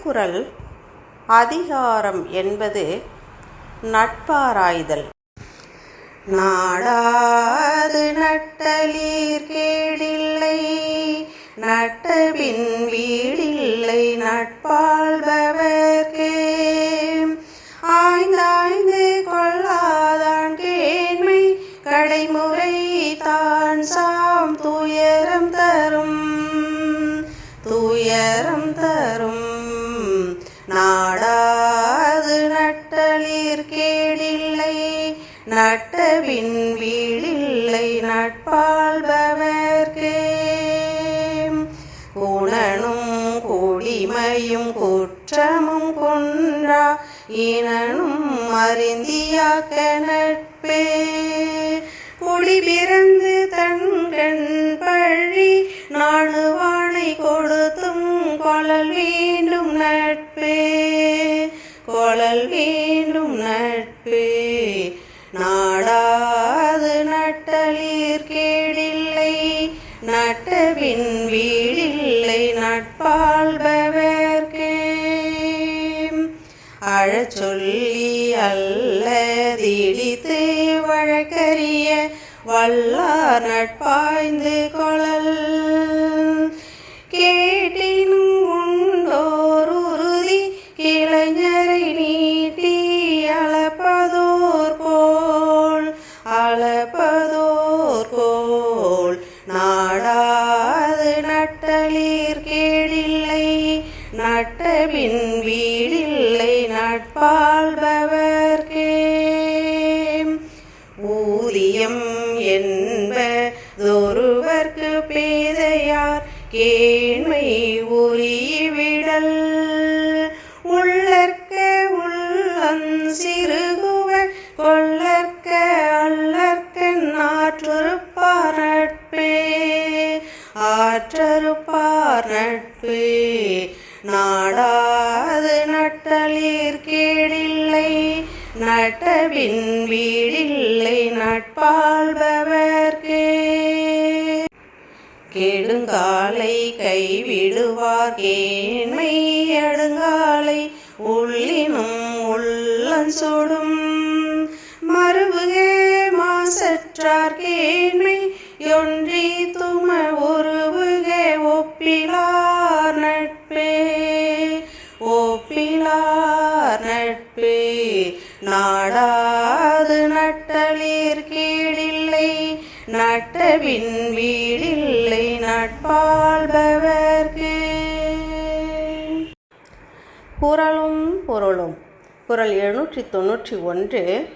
திருக்குறள் அதிகாரம் என்பது நட்பாராய்தல். நாடாது நட்டலீர் கேடில்லை நட்டபின் வீடில்லை நட்பாள்பவர்க்கே ஆய்ந்தாய்ந்து கொள்ளாதான் கேண்மை கடைமுறை தான் சாம் துயரம் தரும். துயரம் தரும். நட்டபின் வீழில்லை நட்பாள்பவர்க்கே குணனும் குடிமையும் குற்றமும் கொன்றா இனனும் அறிந்தியாக்க நட்பே குடி பிறந்து தன்கண் பழி நாணுவானை கொடுத்தும் கொழல் வேண்டும் நட்பே. கொழல் வேண்டும் நட்டபின் வீடில்லை நட்பாள்பவர்க்கே அழச் சொல்லி அல்ல திடித்து வழக்கறிய வல்லார் நட்பாய்ந்து கொழல் கேட்டினும் உண்டோர் உறுதி இளைஞரை நீட்டி அளப்பதோர் கோள் அளப்பதோர் கோள் நான் நட்டபின் வீடில்லை நட்பாள்பவர்க்கே ஊதியம் என்பதொருவர்க்கு பேதையார் கேண்மை நட்டபின் வீடில்லை நட்பாள்பவர்க்கே கெடுங்காலை கைவிடுவார் கேண்மை அடுங்காலை உள்ளினும் உள்ளஞ்சொடும் மறுபுக மாசற்றார் கேண்மை ஒன்றி தும உருவுக ஒப்பிலார் நட்பே. நாடாது நட்டலீர் கீழில்லை. நட்டபின் வீடில்லை நட்பாள்பவர்க்கு குரலும் பொருளும். குரல் எழுநூற்றி தொண்ணூற்றி ஒன்று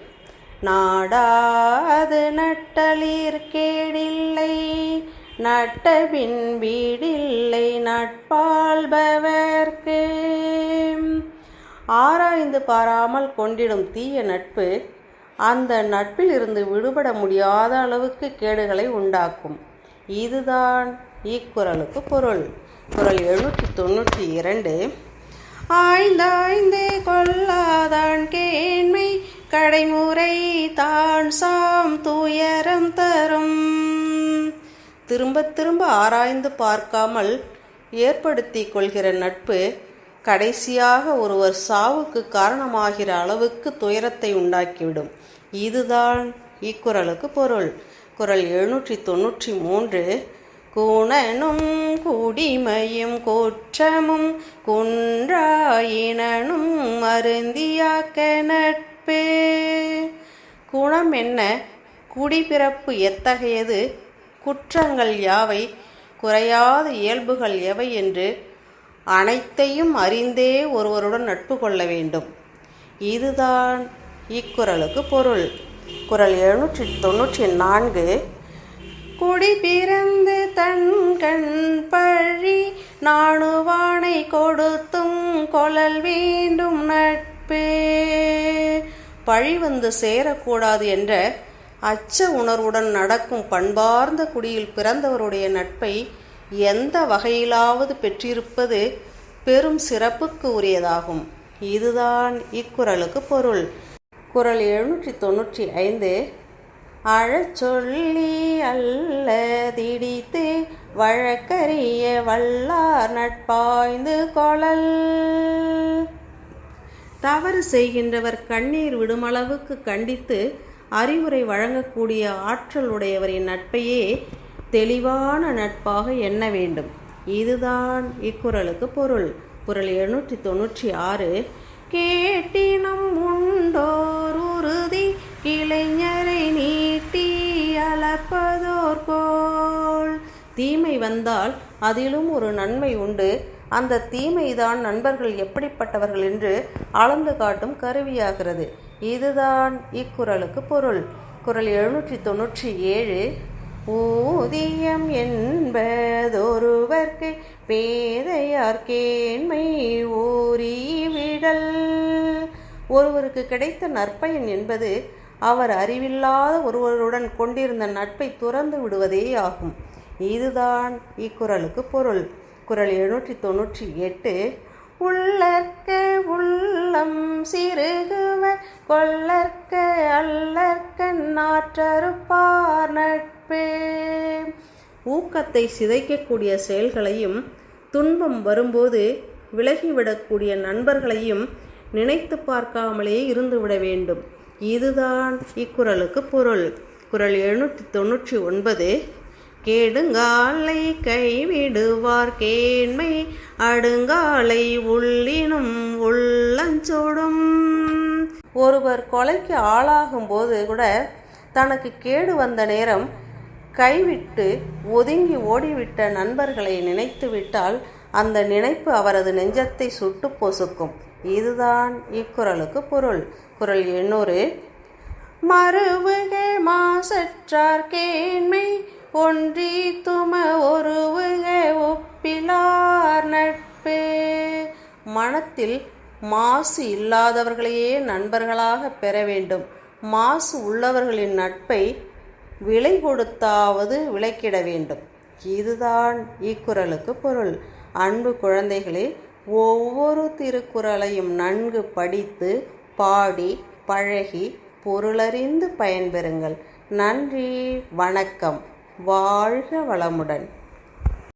நாடாது நட்டலீர் கேடில்லை. நட்டபின் வீடில்லை. நட்பாள்பவர்க்கு ஆராய்ந்து பாராமல் கொண்டிடும் தீய நட்பு அந்த நட்பில் இருந்து விடுபட முடியாத அளவுக்கு கேடுகளை உண்டாக்கும். இதுதான் இக்குறளுக்கு பொருள். குரல் எழுநூற்றி தொண்ணூற்றி இரண்டு. ஆய்ந்தாய்ந்தே கொள்ளாதான் கேண்மை கடைமுறை தான் சாம் துயரம் தரும். திரும்ப திரும்ப ஆராய்ந்து பார்க்காமல் ஏற்படுத்தி கொள்கிற நட்பு கடைசியாக ஒருவர் சாவுக்கு காரணமாகிற அளவுக்கு துயரத்தை உண்டாக்கிவிடும். இதுதான் இக்குறளுக்கு பொருள். குரல் எழுநூற்றி தொண்ணூற்றி மூன்று குணனும் குடிமையும் குற்றமும் குன்றாயினும் மருந்தியாக்க நட்பே குணம் என்ன? குடிபிறப்பு எத்தகையது? குற்றங்கள் யாவை? குறையாத இயல்புகள் எவை என்று அனைத்தையும் அறிந்தே ஒருவருடன் நட்பு கொள்ள வேண்டும். இதுதான் இக்குறளுக்கு பொருள். குரல் எழுநூற்றி தொண்ணூற்றி நான்கு குடி பிறந்து தன் கண் பழி நாணுவானை கொடுத்தும் கொழல் வேண்டும் நட்பே. பழி வந்து சேரக்கூடாது என்ற அச்ச உணர்வுடன் நடக்கும் பண்பார்ந்த குடியில் பிறந்தவருடைய நட்பை எந்த வகையிலாவது பெற்றிருப்பது பெரும் சிறப்புக்கு உரியதாகும். இதுதான் இக்குறளுக்கு பொருள். குரல் எழுநூற்றி தொண்ணூற்றி ஐந்து அழச் சொல்லி அல்ல திடித்து வழக்கறிய வல்லார் நட்பாய்ந்து கொளல். தவறு செய்கின்றவர் கண்ணீர் விடுமளவுக்கு கண்டித்து அறிவுரை வழங்கக்கூடிய ஆற்றல் உடையவரின் நட்பையே தெளிவான நட்பாக எண்ண வேண்டும். இதுதான் இக்குறளுக்கு பொருள். குரல் எழுநூற்றி தொண்ணூற்றி ஆறு கேட்டினம் உண்டோர் உறுதி இளைஞரை நீட்டி அளப்பதோர்கோள் தீமை வந்தால் அதிலும் ஒரு நன்மை உண்டு. அந்த தீமைதான் நண்பர்கள் எப்படிப்பட்டவர்கள் என்று அளந்து காட்டும் கருவியாகிறது. இதுதான் இக்குறளுக்கு பொருள். குரல் எழுநூற்றி தொண்ணூற்றி ஏழு ஊதியம் என்பதொருவர்க்கு பேதையார் ஊறிவிடல். ஒருவருக்கு கிடைத்த நற்பயன் என்பது அவர் அறிவில்லாத ஒருவருடன் கொண்டிருந்த நட்பை துறந்து விடுவதே ஆகும். இதுதான் இக்குறளுக்கு பொருள். குறள் எழுநூற்றி தொண்ணூற்றி எட்டு உள்ளற்க உள்ளம் சிறுகுவர் கொள்ளற்க அல்லற்க நாற்றறுப்பார் நட்பே. ஊக்கத்தை சிதைக்கக்கூடிய செயல்களையும் துன்பம் வரும்போது விலகிவிடக்கூடிய நண்பர்களையும் நினைத்து பார்க்காமலே இருந்துவிட வேண்டும். இதுதான் இக்குறளுக்கு பொருள். குறள் எழுநூற்றி தொண்ணூற்றி ஒன்பது கேடுங்காலை கைவிடுவார் கேண்மை அடுங்காலை உள்ளினும் உள்ளஞ்சோடும். ஒருவர் கொலைக்கு ஆளாகும் போது கூட தனக்கு கேடு வந்த நேரம் கைவிட்டு ஒதுங்கி ஓடிவிட்ட நண்பர்களை நினைத்து விட்டால் அந்த நினைப்பு அவரது நெஞ்சத்தை சுட்டு பொசுக்கும். இதுதான் இக்குறளுக்கு பொருள். குரல் எண்ணூறு. மறுவுக மாசற்றார் கேண்மை ஒன்றி தும ஒருவுக ஒப்பிலார் நட்பு. மனத்தில் மாசு இல்லாதவர்களையே நண்பர்களாக பெற வேண்டும். மாசு உள்ளவர்களின் நட்பை விலை கொடுத்தாவது விலக்கிட வேண்டும். இதுதான் இக்குறளுக்கு பொருள். அன்பு குழந்தைகளே ஒவ்வொரு திருக்குறளையும் நன்கு படித்து பாடி பழகி பொருளறிந்து பயன்பெறுங்கள். நன்றி வணக்கம். வாழ்க வளமுடன்.